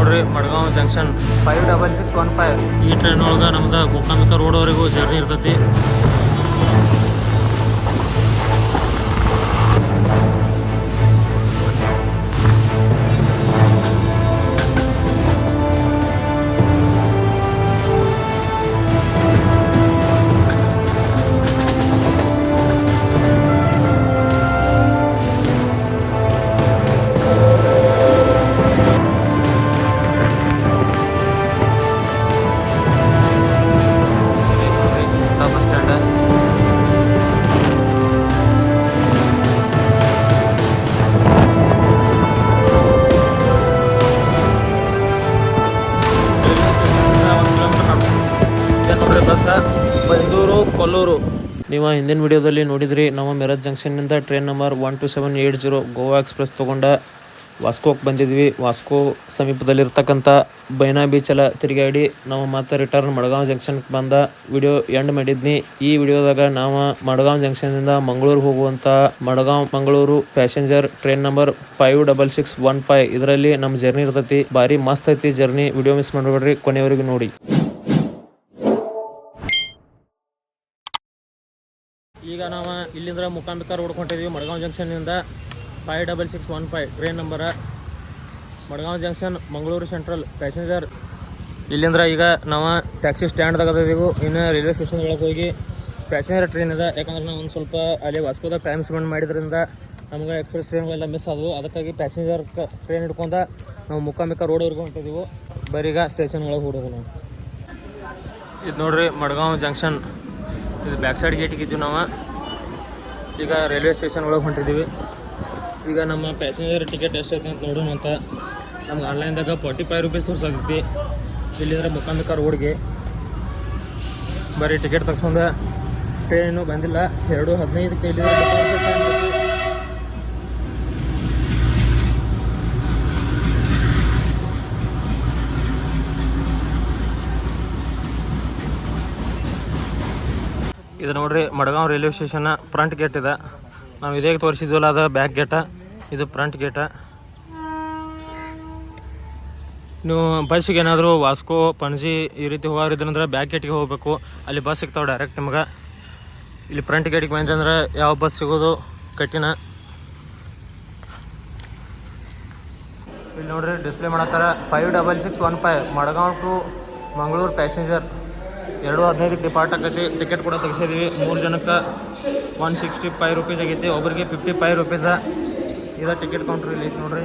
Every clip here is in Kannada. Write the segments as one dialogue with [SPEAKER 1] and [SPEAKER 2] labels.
[SPEAKER 1] ನೋಡ್ರಿ Madgaon junction
[SPEAKER 2] five double six one five
[SPEAKER 1] ಈ ಟ್ರೈನ್ ಒಳಗೆ ನಮ್ದು ರೋಡ್ ರೋಡ್ವರೆಗೂ ಜರ್ನಿ ಇರ್ತೈತಿ. ನೀವು ಹಿಂದಿನ ವಿಡಿಯೋದಲ್ಲಿ ನೋಡಿದ್ರಿ, ನಾವು Miraj ಜಂಕ್ಷನ್ನಿಂದ train number one two seven eight zero Goa express ತೊಗೊಂಡ ವಾಸ್ಕೋಕ್ಕೆ ಬಂದಿದ್ವಿ. ವಾಸ್ಕೋ ಸಮೀಪದಲ್ಲಿರ್ತಕ್ಕಂಥ ಬೈನಾ ಬೀಚ್ ಎಲ್ಲ ತಿರುಗಾಡಿ ನಾವು ಮತ್ತೆ ರಿಟರ್ನ್ ಮಡ್ಗಾಂವ್ ಜಂಕ್ಷನ್ಗೆ ಬಂದ ವಿಡಿಯೋ ಎಂಡ್ ಮಾಡಿದ್ನಿ. ಈ ವಿಡಿಯೋದಾಗ ನಾವು ಮಡ್ಗಾಂವ್ ಜಂಕ್ಷನ್ನಿಂದ ಮಂಗಳೂರು ಹೋಗುವಂಥ Madgaon Mangaluru passenger train number five double six one five ಇದರಲ್ಲಿ ನಮ್ಮ ಜರ್ನಿ ಇರ್ತೈತಿ. ಭಾರಿ ಮಸ್ತ್ ಐತಿ ಜರ್ನಿ ವಿಡಿಯೋ ಮಿಸ್ ಮಾಡಬೇಡ್ರಿ ಕೊನೆಯವರೆಗೂ ನೋಡಿ. ಈಗ ನಾವು ಇಲ್ಲಿಂದ ಮುಕಾಂಬಿಕಾ ರೋಡ್ ಹೊಂಟಿದ್ವಿ, Madgaon ಜಂಕ್ಷನ್ನಿಂದ five double six one five train number Madgaon junction Mangaluru central passenger ಇಲ್ಲಿಂದ ಈಗ ನಾವು ಟ್ಯಾಕ್ಸಿ ಸ್ಟ್ಯಾಂಡ್ದಾಗ ಅದೀವಿ ಇನ್ನು ರೈಲ್ವೆ ಸ್ಟೇಷನ್ ಒಳಗೆ ಹೋಗಿ ಪ್ಯಾಸೆಂಜರ್ ಟ್ರೈನ್ ಇದೆ ಯಾಕಂದ್ರೆ ನಾವು ಒಂದು ಸ್ವಲ್ಪ ಅಲ್ಲಿ ವಾಸ್ಕೋದ ಟೈಮ್ ಸ್ಪೆಂಡ್ ಮಾಡಿದ್ರಿಂದ ನಮ್ಗೆ ಎಕ್ಸ್ಪ್ರೆಸ್ ಟ್ರೈನ್ಗಳೆಲ್ಲ ಮಿಸ್ ಆದವು. ಅದಕ್ಕಾಗಿ ಪ್ಯಾಸೆಂಜರ್ ಟ್ರೈನ್ ಹಿಡ್ಕೊಂಡ ನಾವು ಮುಕಾಂಬಿಕಾ ರೋಡ್ವರೆಗೂ ಹೊಂಟಿದ್ದೀವಿ ಬರೀಗ ಸ್ಟೇಷನ್ ಒಳಗೆ ಹೋಗೋದು ನಾವು. ಇದು ನೋಡ್ರಿ ಮಡ್ಗಾಂವ್ ಜಂಕ್ಷನ್ ಇದು ಬ್ಯಾಕ್ ಸೈಡ್ ಗೇಟಿಗೆ ಇದ್ದೀವಿ ನಾವು. ಈಗ ರೈಲ್ವೆ ಸ್ಟೇಷನ್ ಒಳಗೆ ಹೊಂಟಿದ್ದೀವಿ ಈಗ ನಮ್ಮ ಪ್ಯಾಸೆಂಜರ್ ಟಿಕೆಟ್ ಎಷ್ಟೈತೆ ಅಂತ ನೋಡೋಣ ಅಂತ. ನಮ್ಗೆ ಆನ್ಲೈನ್ದಾಗ ಫಾರ್ಟಿ ಫೈವ್ ರುಪೀಸ್ ತೋರ್ಸಾಕೈತಿ ಇಲ್ಲಿಂದ್ರೆ ಮುಖಾಂತರ ರೋಡ್ಗೆ. ಬರೀ ಟಿಕೆಟ್ ತಗ್ಸ್ಕೊಂಡ ಟ್ರೈನು ಬಂದಿಲ್ಲ. ಎರಡು ಹದಿನೈದಕ್ಕೆ ಇಲ್ಲಿ ಇದು ನೋಡ್ರಿ Madgaon railway station front gate ಇದೆ. ನಾವು ಇದೇ ತೋರಿಸಿದ್ವಲ್ಲ ಅದು ಬ್ಯಾಕ್ ಗೇಟ ಇದು ಫ್ರಂಟ್ ಗೇಟ ನೀವು ಬಸ್ಸಿಗೆ ಏನಾದರೂ ವಾಸ್ಕೋ, ಪಣಜಿ ಈ ರೀತಿ ಹೋಗೋರಿದ್ರಂದ್ರೆ ಬ್ಯಾಕ್ ಗೇಟಿಗೆ ಹೋಗಬೇಕು. ಅಲ್ಲಿ ಬಸ್ ಸಿಗ್ತಾವೆ ಡೈರೆಕ್ಟ್ ನಿಮ್ಗೆ. ಇಲ್ಲಿ ಫ್ರಂಟ್ ಗೇಟಿಗೆ ಬಂದ್ರೆ ಯಾವ ಬಸ್ ಸಿಗೋದು ಕಠಿಣ. ಇಲ್ಲಿ ನೋಡ್ರಿ display ಮಾಡತ್ತಾರ five double six one five Madgaon to Mangaluru passenger ಎರಡು ಹದಿನೈದಕ್ಕೆ ಡಿಪಾರ್ಟ್ ಆಕೈತಿ ಟಿಕೆಟ್ ಕೂಡ ತೆಗ್ಸಿದ್ವಿ ಮೂರು ಜನಕ್ಕೆ ಒನ್ ಸಿಕ್ಸ್ಟಿ ಫೈವ್ ರುಪೀಸ್ ಆಗೈತಿ. ಒಬ್ರಿಗೆ ಫಿಫ್ಟಿ ಫೈವ್ ರುಪೀಸ ಇದು ಟಿಕೆಟ್ ಕೌಂಟ್ರ್ ಇಲ್ಲಿ ಐತಿ ನೋಡ್ರಿ.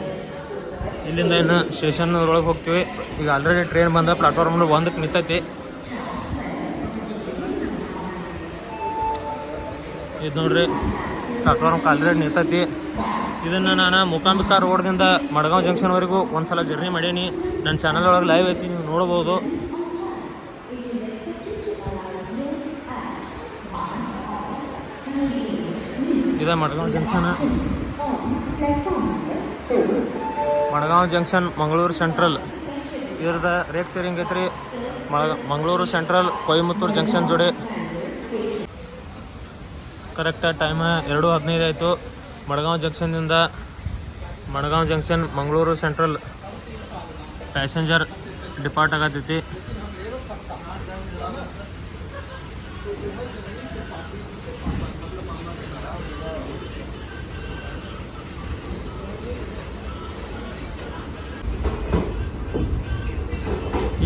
[SPEAKER 1] ಇಲ್ಲಿಂದ ಇನ್ನು ಸ್ಟೇಷನ್ ಒಳಗೆ ಹೋಗ್ತೀವಿ. ಈಗ ಆಲ್ರೆಡಿ ಟ್ರೈನ್ ಬಂದ ಪ್ಲಾಟ್ಫಾರ್ಮ್ ಒಂದಕ್ಕೆ ನಿಂತೈತಿ. ಇದು ನೋಡ್ರಿ ಪ್ಲಾಟ್ಫಾರ್ಮ್ ಆಲ್ರೆಡಿ ನಿಂತೈತಿ. ಇದನ್ನು ನಾನು ಮೂಕಾಂಬಿಕಾ ರೋಡ್ದಿಂದ ಮಡ್ಗಾಂವ್ ಜಂಕ್ಷನ್ವರೆಗೂ ಒಂದು ಸಲ ಜರ್ನಿ ಮಾಡೀನಿ. ನನ್ನ ಚಾನಲ್ ಒಳಗೆ ಲೈವ್ ಐತಿ, ನೀವು ನೋಡ್ಬೋದು. ಇದೆ Madgaon junction. Madgaon junction, Mangaluru central. ಇದ್ರದ rate sharing ಐತ್ರಿ. ಮಂಗಳೂರು ಸೆಂಟ್ರಲ್, ಕೊಯಮತ್ತೂರು ಜಂಕ್ಷನ್ ಜೋಡಿ. ಕರೆಕ್ಟ್ ಟೈಮ್ ಎರಡು ಹದಿನೈದು ಆಯಿತು. Madgaon ಜಂಕ್ಷನ್ನಿಂದ Madgaon junction, Mangaluru central. Passenger depart ಆಗತೈತಿ.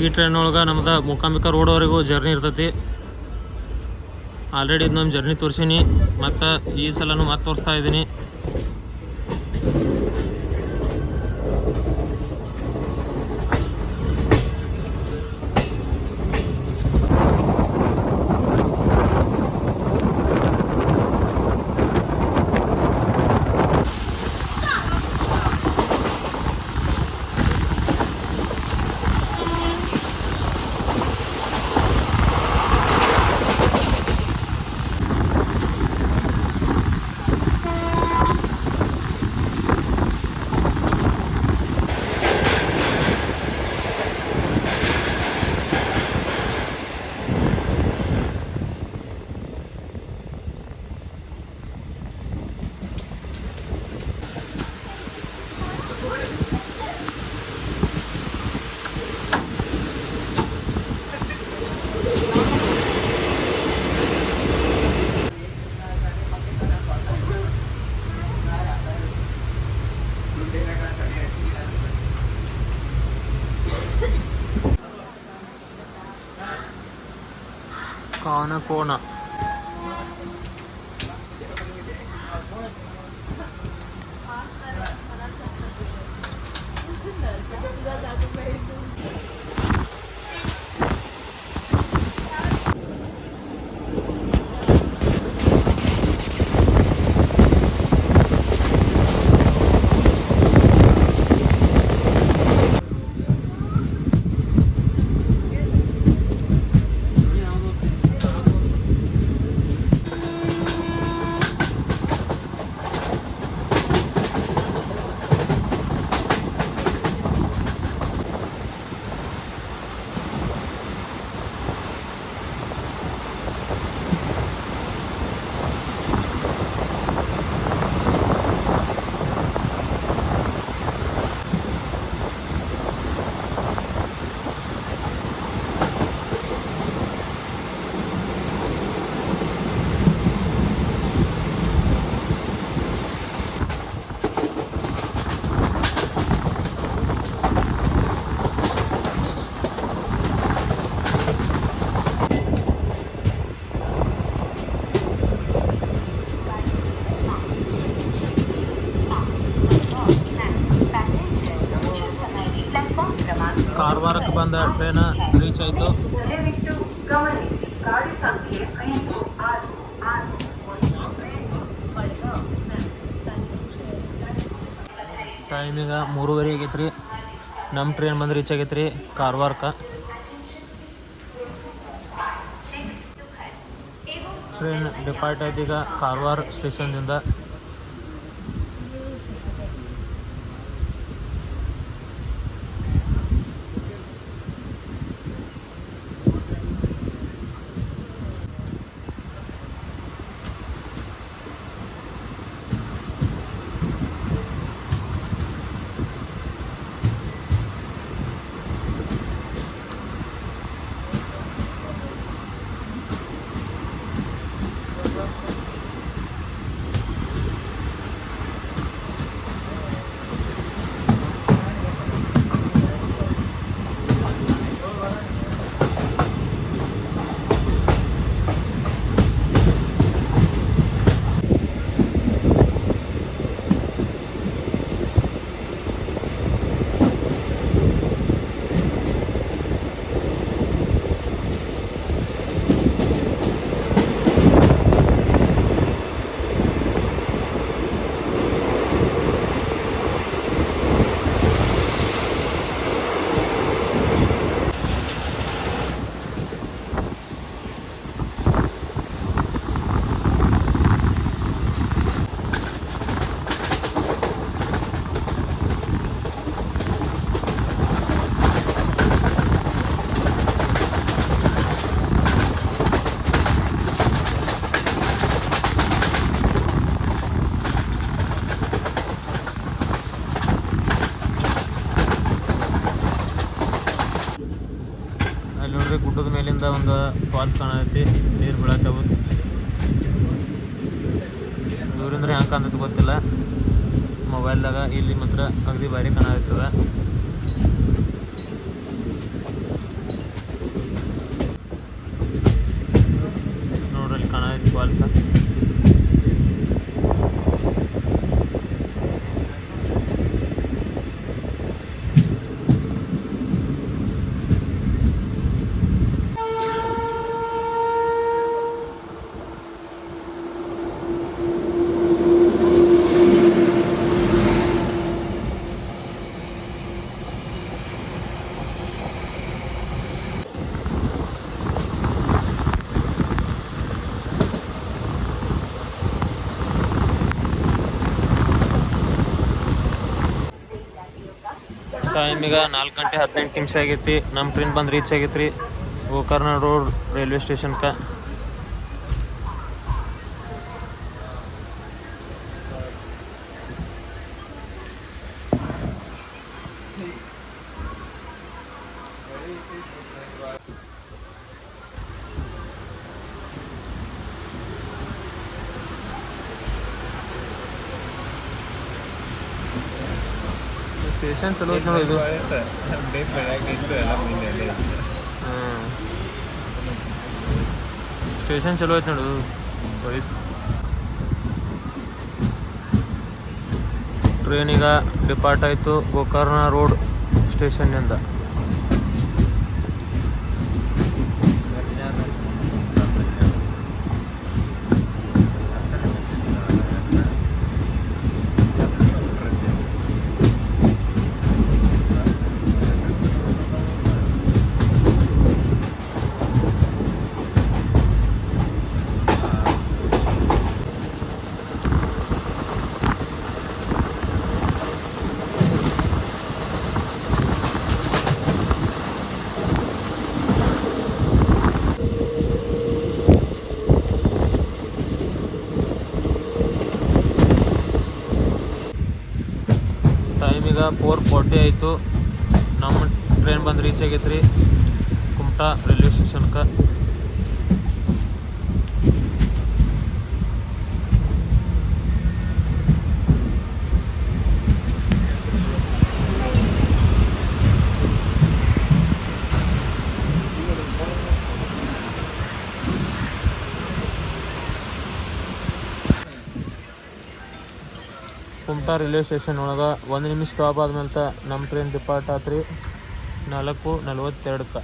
[SPEAKER 1] ಈ ಟ್ರೈನ್ ಒಳಗೆ ನಮ್ದು ಮೂಕಾಂಬಿಕಾ ರೋಡ್ವರೆಗೂ ಜರ್ನಿ ಇರ್ತೈತಿ. ಆಲ್ರೆಡಿ ಇದು ನಮ್ಮ ಜರ್ನಿ ತೋರಿಸೀನಿ. ಮತ್ತು ಈ ಸಲನೂ ಮತ್ತೆ ತೋರಿಸ್ತಾ ಇದ್ದೀನಿ ಕಾನಕೋನ ಕಾರವಾರಕ್ಕೆ ಬಂದ ಟ್ರೈನ್ ರೀಚ್ ಆಯಿತು. ಟೈಮ್ ಈಗ ಮೂರುವರೆ ಆಗೈತೆ ರೀ ನಮ್ಮ ಟ್ರೈನ್ ಬಂದು ರೀಚ್ ಆಗೈತೆ ರೀ ಕಾರವಾರಕ್ಕೆ ಟ್ರೈನ್ ಡಿಪಾರ್ಟ್ ಆಯ್ತು ಈಗ ಕಾರವಾರ ಸ್ಟೇಷನ್ದಿಂದ ಒಂದು ಫಾಲ್ಸ್ ಕಾಣತೈತಿ, ನೀರು ಬೀಳತ್ತವು ದೂರಿಂದ ಹೆಂಗೆ ಕಾಣತ್ ಗೊತ್ತಿಲ್ಲ. ಮೊಬೈಲ್ದಾಗ ಇಲ್ಲಿ ಮಾತ್ರ ಅಗದಿ ಭಾರಿ ಕಾಣತ್ತದ ನೋಡ್ರಿ ಅಲ್ಲಿ ಕಾಣತೈತಿ ಫಾಲ್ಸ್ ಟೈಮ್ ಈಗ ನಾಲ್ಕು ಗಂಟೆ ಹದಿನೆಂಟು ನಿಮಿಷ ಆಗೈತಿ. ನಮ್ಮ ಟ್ರೈನ್ ಬಂದು ರೀಚ್ ಆಗೈತ್ರಿ. ಗೋಕರ್ಣ ರೋಡ್ ರೈಲ್ವೆ ಸ್ಟೇಷನ್ಗೆ ಸ್ಟೇಷನ್ ಚಲೋ ಐತಿ ನೋಡಿ
[SPEAKER 3] ಎಲ್ಲ
[SPEAKER 1] ಹಾಂ ಸ್ಟೇಷನ್ ಚಲೋ ಐತೆ ನೋಡು ವಯಸ್ಸು ಟ್ರೈನ್ ಈಗ ಡಿಪಾರ್ಟ್ ಆಯಿತು ಗೋಕರ್ಣ ರೋಡ್ ಸ್ಟೇಷನ್ನಿಂದ ಈಗ ಫೋರ್ ಫೋರ್ಟಿ ಆಯಿತು. ನಮ್ಮ ಟ್ರೈನ್ ಬಂದು ರೀಚ್ ಆಗೈತೆ ರೀ ಕುಮಟಾ ರೈಲ್ವೆ ಸ್ಟೇಷನ್ಗೆ ಕುಮಟಾ ರೈಲ್ವೆ ಸ್ಟೇಷನ್ ಒಳಗೆ ಒಂದು ನಿಮಿಷ ಸ್ಟಾಪ್ ಆದ್ಮೇಲೆ ನಮ್ಮ ಟ್ರೈನ್ ಡಿಪಾರ್ಟ್ ಆತ್ರಿ. ನಾಲ್ಕು ನಲ್ವತ್ತೆರಡಕ್ಕೆ.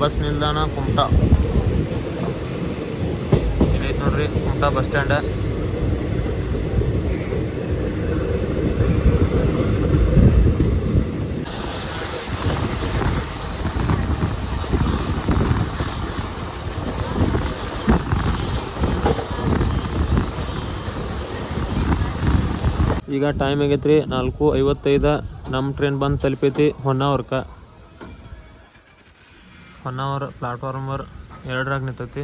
[SPEAKER 1] ಬಸ್ ನಿಲ್ದಾಣ ಕುಮಟಾ. ಇಲ್ಲೈತೆ ನೋಡ್ರಿ, ಕುಮಟಾ ಬಸ್ ಸ್ಟ್ಯಾಂಡ್. ಈಗ ಟೈಮ್ ಆಗೈತ್ರಿ ನಾಲ್ಕು ಐವತ್ತೈದು ನಮ್ಮ ಟ್ರೈನ್ ಬಂದು ತಲುಪೈತಿ ಹೊನ್ನಾವರ್ಕ. ಹೊನ್ನಾವರ ಪ್ಲಾಟ್ಫಾರ್ಮರ್ ಎರಡರಾಗ ನಿಂತೈತಿ.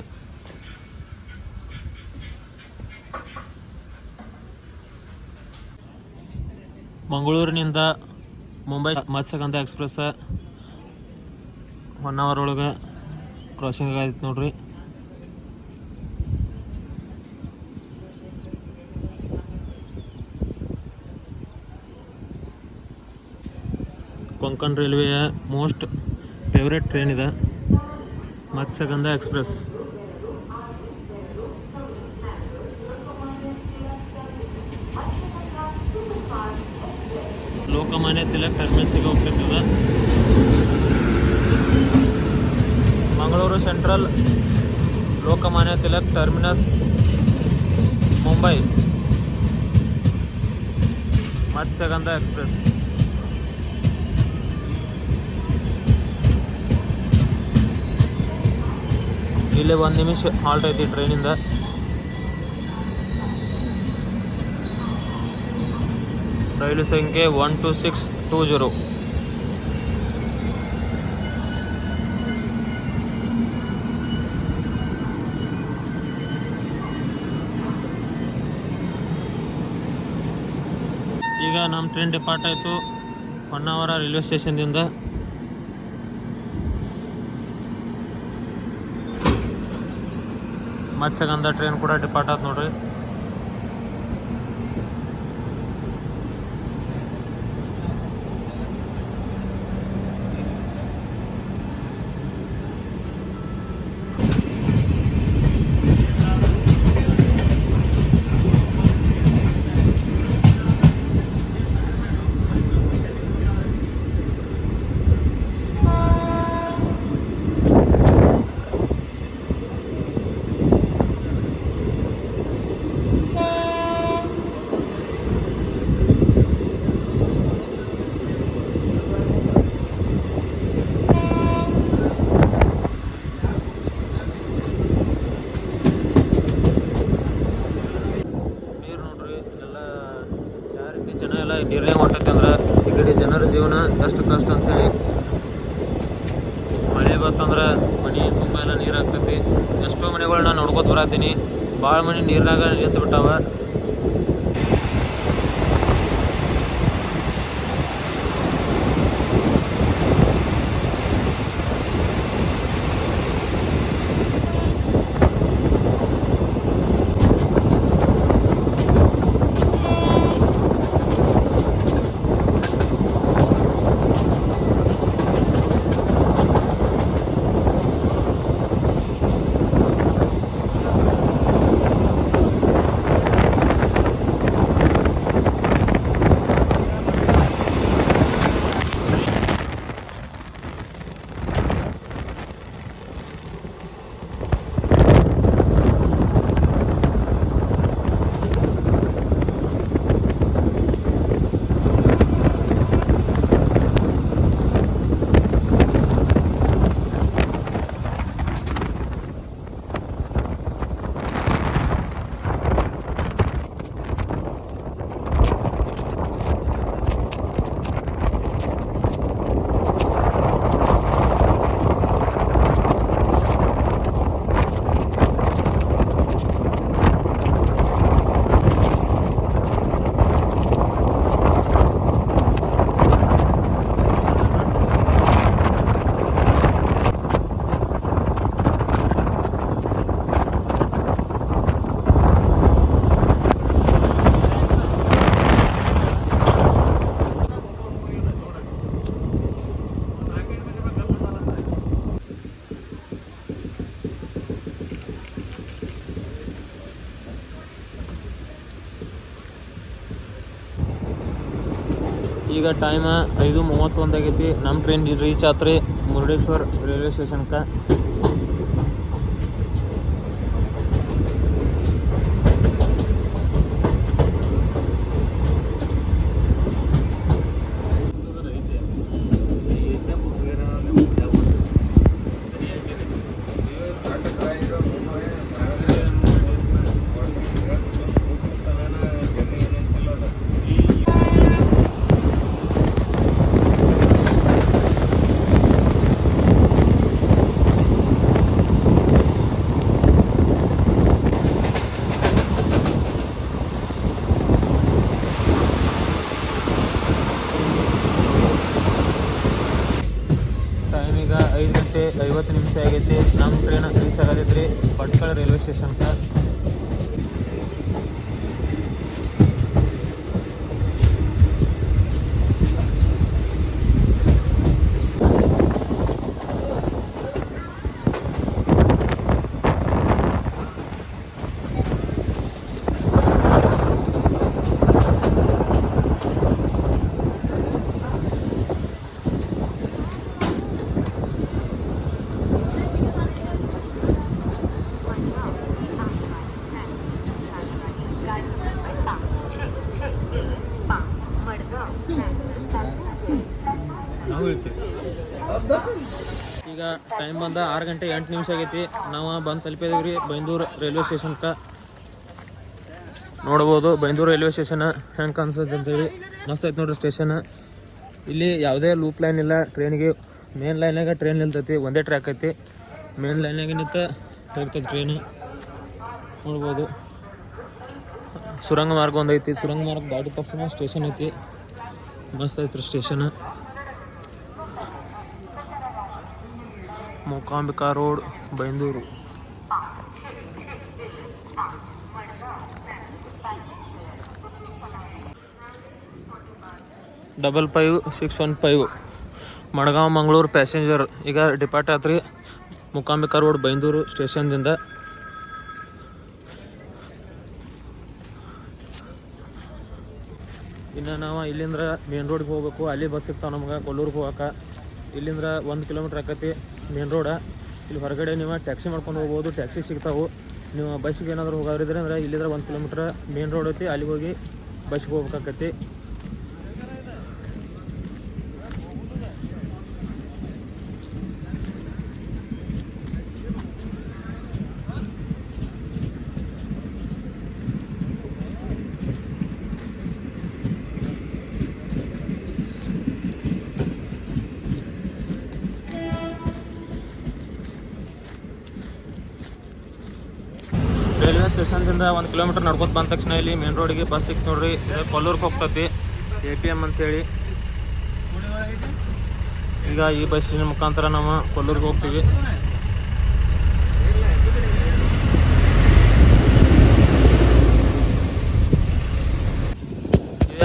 [SPEAKER 1] ಮಂಗಳೂರಿನಿಂದ ಮುಂಬೈ ಮತ್ಸ್ಯಗಂಧ ಎಕ್ಸ್ಪ್ರೆಸ್ ಹೊನ್ನಾವರ ಒಳಗೆ ಕ್ರಾಸಿಂಗ್ ಆಗೈತೆ ನೋಡ್ರಿ. ಕೊಂಕಣ್ ರೈಲ್ವೆಯ ಮೋಸ್ಟ್ ಫೇವ್ರೆಟ್ ಟ್ರೈನ್ ಇದೆ. ಮತ್ಸ್ಯಗಂಧ ಎಕ್ಸ್ಪ್ರೆಸ್. ಲೋಕಮಾನ್ಯ ತಿಲಕ್ ಟರ್ಮಿನಸ್ಸಿಗೆ ಹೋಗ್ತಿರ್ತದೆ Mangaluru central Lokmanya Tilak terminus, Mumbai. Matsyagandha express. ಇಲ್ಲೇ ಒಂದು ನಿಮಿಷ ಹಾಲ್ಟ್ ಐತಿ ಟ್ರೈನಿಂದ ರೈಲು ಸಂಖ್ಯೆ one two six two zero ಈಗ ನಮ್ಮ ಟ್ರೈನ್ ಡಿಪಾರ್ಟ್ ಆಯಿತು. ಹೊನ್ನಾವರ ರೈಲ್ವೆ ಸ್ಟೇಷನ್ದಿಂದ ಮತ್ಸ್ಯಗಂಧ ಟ್ರೈನ್ ಕೂಡ ಡಿಪಾರ್ಟ್ ಆಯ್ತು ನೋಡ್ರಿ. ಭಾಳ ಮನೆ ಈಗ ಟೈಮ್ ಐದು ಮೂವತ್ತೊಂದು ಆಗೈತಿ ನಮ್ಮ ಟ್ರೈನ್ ರೀಚ್ ಆತ್ರಿ ಮುರುಡೇಶ್ವರ ರೈಲ್ವೆ ಸ್ಟೇಷನ್ಗೆ ಟೈಮ್ ಈಗ ಐದು ಗಂಟೆ ಐವತ್ತು ನಿಮಿಷ ಆಗೈತಿ ನಮ್ಮ ಟ್ರೈನ್ ರೀಚ್ ಆಗತೈತ್ರಿ ಭಟ್ಕಳ ರೈಲ್ವೆ ಸ್ಟೇಷನ್ಗೆ ನಾವು ಹೇಳ್ತೀವಿ ಈಗ ಟೈಮ್ ಬಂದ ಆರು ಗಂಟೆ ಎಂಟು ನಿಮಿಷ ಆಗೈತಿ. ನಾವು ಬಂದು ತಲುಪಿದೀವಿ ಬೈಂದೂರು ರೈಲ್ವೆ ಸ್ಟೇಷನ್ಗೆ ನೋಡ್ಬೋದು, ಬೈಂದೂರು ರೈಲ್ವೆ ಸ್ಟೇಷನ್ ಹೆಂಗೆ ಕಾಣಿಸುತ್ತೆ ಅಂತೇಳಿ. ಮಸ್ತ್ ಐತೆ ನೋಡ್ರಿ ಸ್ಟೇಷನ್. ಇಲ್ಲಿ ಯಾವುದೇ ಲೂಪ್ ಲೈನ್ ಇಲ್ಲ. ಟ್ರೈನಿಗೆ ಮೇನ್ ಲೈನಾಗ ಟ್ರೈನ್ ನಿಲ್ತೈತಿ. ಒಂದೇ ಟ್ರ್ಯಾಕ್ ಐತಿ. ಮೇನ್ ಲೈನಾಗ ನಿಂತ ಹೋಗ್ತೈತಿ ಟ್ರೈನ್. ನೋಡ್ಬೋದು. ಸುರಂಗ ಮಾರ್ಗ ಒಂದೈತಿ ಸುರಂಗ ಮಾರ್ಗ ದಾಟಿದ ತಕ್ಷಣ ಸ್ಟೇಷನ್ ಐತಿ. ಮಸ್ತ್ ಐತ್ರಿ station. Mookambika road Byndoor double five six one five Madgaon, Mangaluru passenger ಈಗ ಡಿಪಾರ್ಟ್ ಆತ್ರಿ. ಮೂಕಾಂಬಿಕಾ ರೋಡ್ ಬೈಂದೂರು ಸ್ಟೇಷನ್ದಿಂದ ಇನ್ನು ನಾವು ಇಲ್ಲಿಂದ್ರ ಮೇನ್ ರೋಡ್ಗೆ ಹೋಗ್ಬೇಕು. ಅಲ್ಲಿ ಬಸ್ ಸಿಗ್ತಾವೆ ನಮ್ಗೆ, ಕೊಲ್ಲೂರಿಗೆ ಹೋಗಕ್ಕೆ ಇಲ್ಲಿಂದ್ರ ಒಂದು ಕಿಲೋಮೀಟ್ರ್ ಆಕತಿ. Main road. ಇಲ್ಲಿ ಹೊರಗಡೆ ನೀವು ಟ್ಯಾಕ್ಸಿ ಮಾಡ್ಕೊಂಡು ಹೋಗ್ಬೋದು. ಟ್ಯಾಕ್ಸಿ ಸಿಗ್ತಾವೆ. ನೀವು ಬಸ್ಸಿಗೆ ಏನಾದರೂ ಹೋಗೋರಿದ್ರೆ ಅಂದ್ರೆ ಇಲ್ಲಿದ್ರೆ ಒಂದು ಕಿಲೋಮೀಟ್ರ್ ಮೇನ್ ರೋಡ್ ಐತಿ. ಅಲ್ಲಿಗೆ ಹೋಗಿ ಬಸ್ಸಿಗೆ ಹೋಗ್ಬೇಕಾಕತಿ. ಒಂದು ಕಿಲೋಮೀಟರ್ ನಡ್ಕೊತ ಬಂದ ತಕ್ಷಣ ಇಲ್ಲಿ ಮೇನ್ ರೋಡಿಗೆ ಬಸ್ ಸಿಕ್ತು ನೋಡ್ರಿ. ಕೊಲ್ಲೂರ್ಗೆ ಹೋಗ್ತತಿ. ಎ ಟಿ ಎಂ ಅಂತೇಳಿ ಈಗ ಈ ಬಸ್ಸಿನ ಮುಖಾಂತರ ನಾವು ಕೊಲ್ಲೂರ್ಗೆ ಹೋಗ್ತೀವಿ.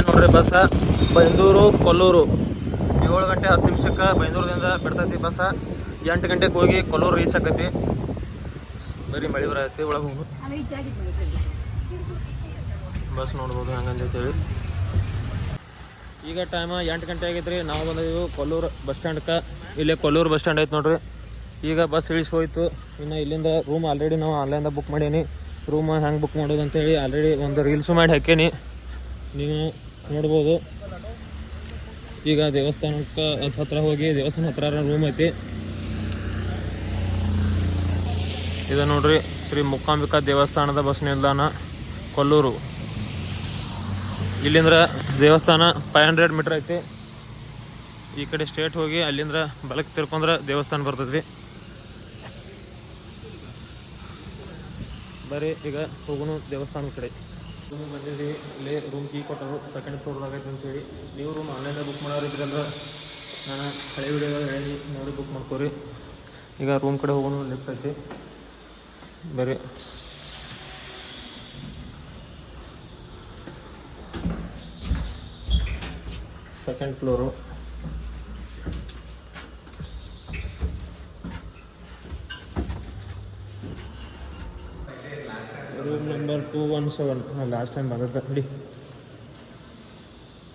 [SPEAKER 1] ನೋಡ್ರಿ ಬಸ್ ಬೈಂದೂರು, ಕೊಲ್ಲೂರು. ಏಳು ಗಂಟೆ ಹತ್ತು ನಿಮಿಷಕ್ಕೆ ಬೈಂದೂರದಿಂದ ಬಿಡ್ತೈತಿ ಬಸ್ ಎಂಟು ಗಂಟೆಗೆ ಹೋಗಿ ಕೊಲ್ಲೂರು ರೀಚ್ ಆಕೈತಿ ಬರೀ ಮಳೆ ಬರತ್ತೆ, ಒಳಗೆ ಹೋಗು. ಬಸ್ ನೋಡ್ಬೋದು ಹಂಗಂತೇಳಿ ಈಗ ಟೈಮ್ ಎಂಟು ಗಂಟೆ ಆಗೈತ್ರಿ. ನಾವು ಬಂದಿದ್ದೀವಿ ಕೊಲ್ಲೂರು ಬಸ್ ಸ್ಟ್ಯಾಂಡ್ಗೆ ಇಲ್ಲೇ ಕೊಲ್ಲೂರು ಬಸ್ ಸ್ಟ್ಯಾಂಡ್ ಐತೆ ನೋಡ್ರಿ. ಈಗ ಬಸ್ ಇಳಿಸಿ ಇನ್ನು ಇಲ್ಲಿಂದ ರೂಮ್ ಆಲ್ರೆಡಿ ನಾವು ಆನ್ಲೈನ್ದಾಗ ಬುಕ್ ಮಾಡೀನಿ. ರೂಮ್ ಹೆಂಗೆ ಬುಕ್ ಮಾಡೋದು ಅಂತೇಳಿ ಆಲ್ರೆಡಿ ಒಂದು ರೀಲ್ಸು ಮಾಡಿ ಹಾಕೀನಿ. ನೀವು ನೋಡ್ಬೋದು. ಈಗ ದೇವಸ್ಥಾನಕ್ಕೆ ಹತ್ರ ಹೋಗಿ ದೇವಸ್ಥಾನ ಹತ್ರ ರೂಮ್ ಐತಿ. ಇದು ನೋಡ್ರಿ ಶ್ರೀ ಮುಕ್ಕಾಂಬಿಕಾ ದೇವಸ್ಥಾನದ ಬಸ್ ನಿಲ್ದಾಣ, ಕೊಲ್ಲೂರು. ಇಲ್ಲಿಂದ್ರ ದೇವಸ್ಥಾನ ಫೈವ್ ಹಂಡ್ರೆಡ್ ಮೀಟರ್ ಐತಿ. ಈ ಕಡೆ ಸ್ಟ್ರೇಟ್ ಹೋಗಿ ಅಲ್ಲಿಂದ್ರ ಬಲಕ್ಕೆ ತಿರ್ಕೊಂಡ್ರೆ ದೇವಸ್ಥಾನ ಬರ್ತೈತಿ ಬರೀ ಈಗ ಹೋಗೋಣ ದೇವಸ್ಥಾನ ಕಡೆ. ರೂಮ್ ಬಂದಿದ್ದೀವಿ ರೂಮ್ ಕೀ ಕೊಟ್ಟರು ಸೆಕೆಂಡ್ ಫ್ಲೋರ್ದಾಗ ಐತೆ ಅಂತೇಳಿ ನೀವು ರೂಮ್ ಆನ್ಲೈನಾಗ ಬುಕ್ ಮಾಡೋರು ಇದ್ರಂದ್ರೆ ನಾನು ಹಳೆ ವಿಡಿಯೋದಾಗ ಹೇಳಿ ನೋಡಿ ಬುಕ್ ಮಾಡ್ಕೋರಿ. ಈಗ ರೂಮ್ ಕಡೆ ಹೋಗೋಣ ಲಿಫ್ಟ್ ಐತಿ. ಬರೀ. Second floor room number two one seven ಹಾಂ ಲಾಸ್ಟ್ ಟೈಮ್ ಬಂದಿದ್ದೆ ನೋಡಿ.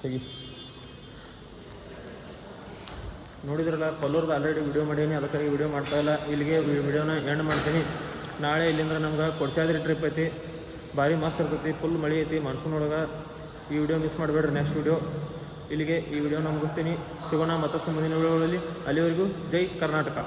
[SPEAKER 1] ತೆಗಿ. ನೋಡಿದ್ರಲ್ಲ ಕೊಲ್ಲೂರ್ದು ಆಲ್ರೆಡಿ ವಿಡಿಯೋ ಮಾಡೀನಿ. ಅದಕ್ಕಾಗಿ ವಿಡಿಯೋ ಮಾಡ್ತಾ ಇಲ್ಲ. ಇಲ್ಲಿಗೆ ವಿಡಿಯೋನ ಎಂಡ್ ಮಾಡ್ತೀನಿ. ನಾಳೆ ಇಲ್ಲಿಂದ ನಮ್ಗೆ ಕೊಡ್ಸಾದ್ರಿ ಟ್ರಿಪ್ ಐತಿ. ಭಾರಿ ಮಸ್ತ್ ಇರ್ತೈತಿ ಫುಲ್ ಮಳೆ ಐತಿ ಮಾನ್ಸೂನ್ ಒಳಗೆ. ಈ ವಿಡಿಯೋ ಮಿಸ್ ಮಾಡಬೇಡ್ರಿ ನೆಕ್ಸ್ಟ್ ವಿಡಿಯೋ ಇಲ್ಲಿಗೆ ಈ ವಿಡಿಯೋನ ಮುಗಿಸ್ತೀನಿ. ಸಿಗೋಣ ಮತ್ತಷ್ಟು ಮುಂದಿನ ವಿಡಿಯೋಗಳಲ್ಲಿ ಅಲ್ಲಿವರೆಗೂ ಜೈ ಕರ್ನಾಟಕ.